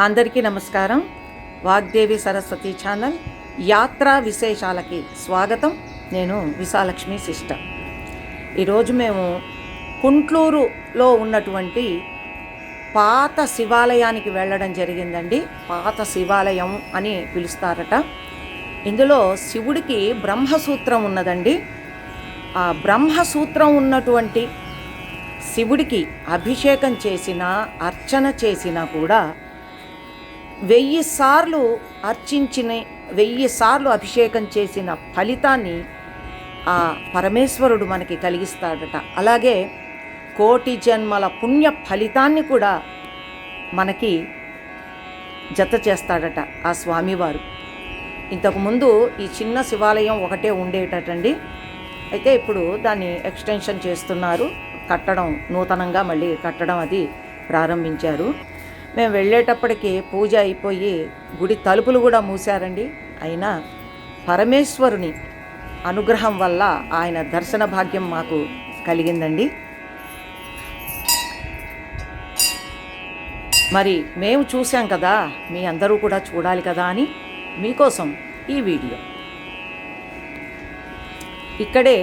అందరికీ నమస్కారం. వాగ్దేవి సరస్వతి ఛానల్ యాత్రా విశేషాలకి స్వాగతం. నేను విశాలక్ష్మి సిస్టర్. ఈరోజు మేము కుంట్లూరులో ఉన్నటువంటి పాత శివాలయానికి వెళ్ళడం జరిగిందండి. పాత శివాలయం అని పిలుస్తారట. ఇందులో శివుడికి బ్రహ్మసూత్రం ఉన్నదండి. ఆ బ్రహ్మసూత్రం ఉన్నటువంటి శివుడికి అభిషేకం చేసినా అర్చన చేసినా కూడా వెయ్యి సార్లు అర్చించిన వెయ్యి సార్లు అభిషేకం చేసిన ఫలితాన్ని ఆ పరమేశ్వరుడు మనకి కలిగిస్తాడట. అలాగే కోటి జన్మల పుణ్య ఫలితాన్ని కూడా మనకి జత చేస్తాడట ఆ స్వామివారు. ఇంతకుముందు ఈ చిన్న శివాలయం ఒకటే ఉండేటటండి. అయితే ఇప్పుడు దాన్ని ఎక్స్టెన్షన్ చేస్తున్నారు. కట్టడం నూతనంగా మళ్ళీ కట్టడం అది ప్రారంభించారు. మేము వెళ్ళేటప్పటికి పూజ అయిపోయి గుడి తలుపులు కూడా మూశారండి. అయినా పరమేశ్వరుని అనుగ్రహం వల్ల ఆయన దర్శన భాగ్యం మాకు కలిగిందండి. మరి మేము చూసాం కదా మీ అందరూ కూడా చూడాలి కదా అని మీకోసం ఈ వీడియో. ఇక్కడే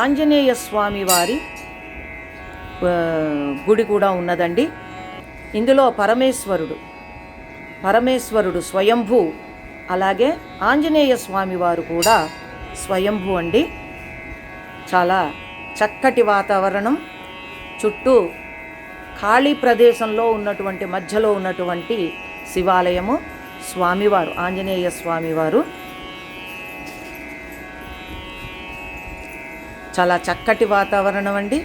ఆంజనేయ స్వామి వారి గుడి కూడా ఉన్నదండి. ఇందులో పరమేశ్వరుడు పరమేశ్వరుడు స్వయంభూ అలాగే ఆంజనేయ స్వామి వారు కూడా స్వయంభూ అండి. చాలా చక్కటి వాతావరణం చుట్టూ ఖాళీ ప్రదేశంలో ఉన్నటువంటి మధ్యలో ఉన్నటువంటి శివాలయము స్వామివారు ఆంజనేయ స్వామివారు చాలా చక్కటి వాతావరణం అండి.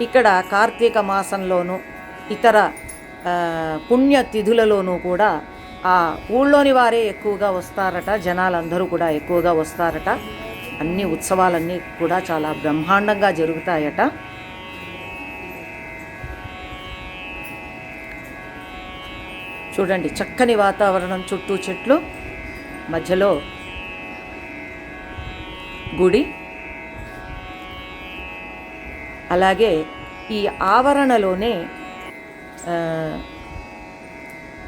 ఇక్కడ కార్తీక మాసంలోను ఇతర పుణ్యతిథులలోనూ కూడా ఆ ఊళ్ళోని వారే ఎక్కువగా వస్తారట జనాలందరూ కూడా ఎక్కువగా వస్తారట. అన్ని ఉత్సవాలన్నీ కూడా చాలా బ్రహ్మాండంగా జరుగుతాయట. చూడండి చక్కని వాతావరణం చుట్టూ చెట్లు మధ్యలో గుడి. అలాగే ఈ ఆవరణలోనే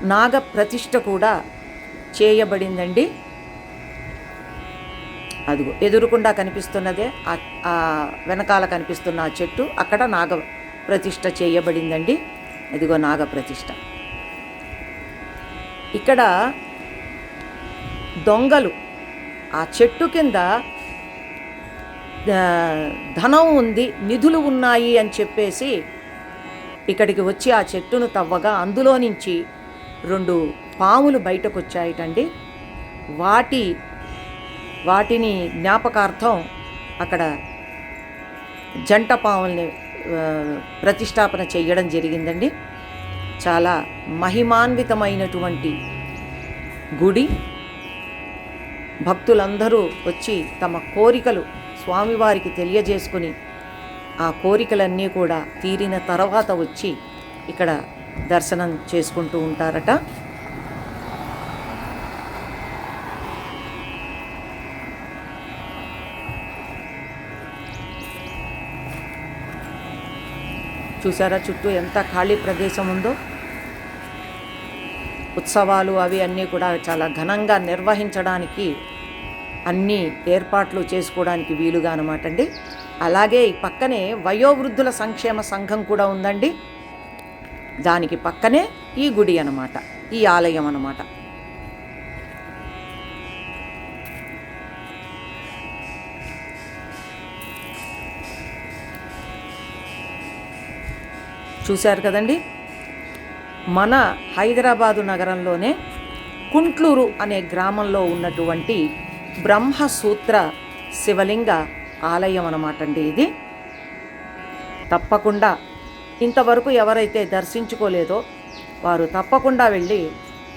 నాగ ప్రతిష్ట కూడా చేయబడిందండి. అదిగో ఎదురుకుండా కనిపిస్తున్నదే ఆ- వెనకాల కనిపిస్తున్న ఆ చెట్టు అక్కడ నాగ ప్రతిష్ట చేయబడిందండి. అదిగో నాగ ప్రతిష్ట ఇక్కడ దొంగలు ఆ చెట్టు కింద ధనం ఉంది నిధులు ఉన్నాయి అని చెప్పేసి ఇక్కడికి వచ్చి ఆ చెట్టును తవ్వగా అందులో నుంచి రెండు పాములు బయటకొచ్చాయిటండి. వాటి వాటిని జ్ఞాపకార్థం అక్కడ జంట పాముల్ని ప్రతిష్టాపన చేయడం జరిగిందండి. చాలా మహిమాన్వితమైనటువంటి గుడి. భక్తులందరూ వచ్చి తమ కోరికలు స్వామివారికి తెలియజేసుకుని ఆ కోరికలన్నీ కూడా తీరిన తర్వాత వచ్చి ఇక్కడ దర్శనం చేసుకుంటూ ఉంటారట. చూసారా చుట్టూ ఎంత ఖాళీ ప్రదేశం ఉందో? ఉత్సవాలు అవి అన్నీ కూడా చాలా ఘనంగా నిర్వహించడానికి అన్ని ఏర్పాట్లు చేసుకోవడానికి వీలుగా అనమాట అండి. అలాగే ఈ పక్కనే వయోవృద్ధుల సంక్షేమ సంఘం కూడా ఉందండి. దానికి పక్కనే ఈ గుడి అనమాట ఈ ఆలయం అనమాట చూశారు కదండి? మన హైదరాబాదు నగరంలోనే కుంట్లూరు అనే గ్రామంలో ఉన్నటువంటి బ్రహ్మసూత్ర శివలింగ ఆలయం అనమాట అండి ఇది. తప్పకుండా ఇంతవరకు ఎవరైతే దర్శించుకోలేదో వారు తప్పకుండా వెళ్ళి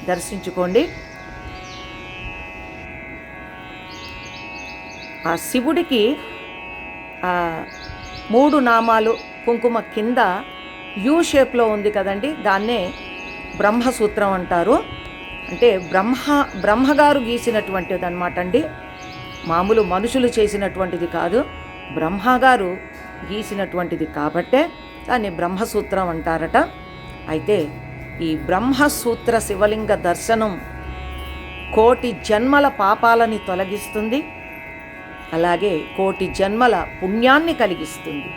దర్శించుకోండి. ఆ శివుడికి మూడు నామాలు కుంకుమ కింద యూ షేప్లో ఉంది కదండి దాన్నే బ్రహ్మసూత్రం అంటారు. అంటే బ్రహ్మ బ్రహ్మగారు గీసినటువంటిది అనమాట అండి. మామూలు మనుషులు చేసినటువంటిది కాదు బ్రహ్మగారు గీసినటువంటిది కాబట్టే దాన్ని బ్రహ్మసూత్రం అంటారట. అయితే ఈ బ్రహ్మసూత్ర శివలింగ దర్శనం కోటి జన్మల పాపాలని తొలగిస్తుంది అలాగే కోటి జన్మల పుణ్యాన్ని కలిగిస్తుంది.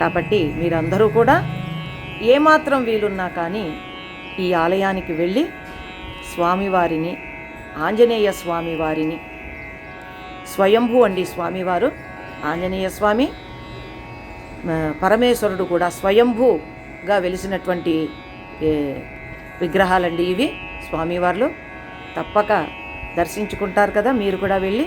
కాబట్టి మీరందరూ కూడా ఏమాత్రం వీలున్నా కానీ ఈ ఆలయానికి వెళ్ళి స్వామివారిని ఆంజనేయ స్వామి వారిని. స్వయంభూ అండి స్వామివారు. ఆంజనేయ స్వామి పరమేశ్వరుడు కూడా స్వయంభూగా వెలిసినటువంటి విగ్రహాలండి ఇవి. స్వామివార్లు తప్పక దర్శించుకుంటారు కదా మీరు కూడా వెళ్ళి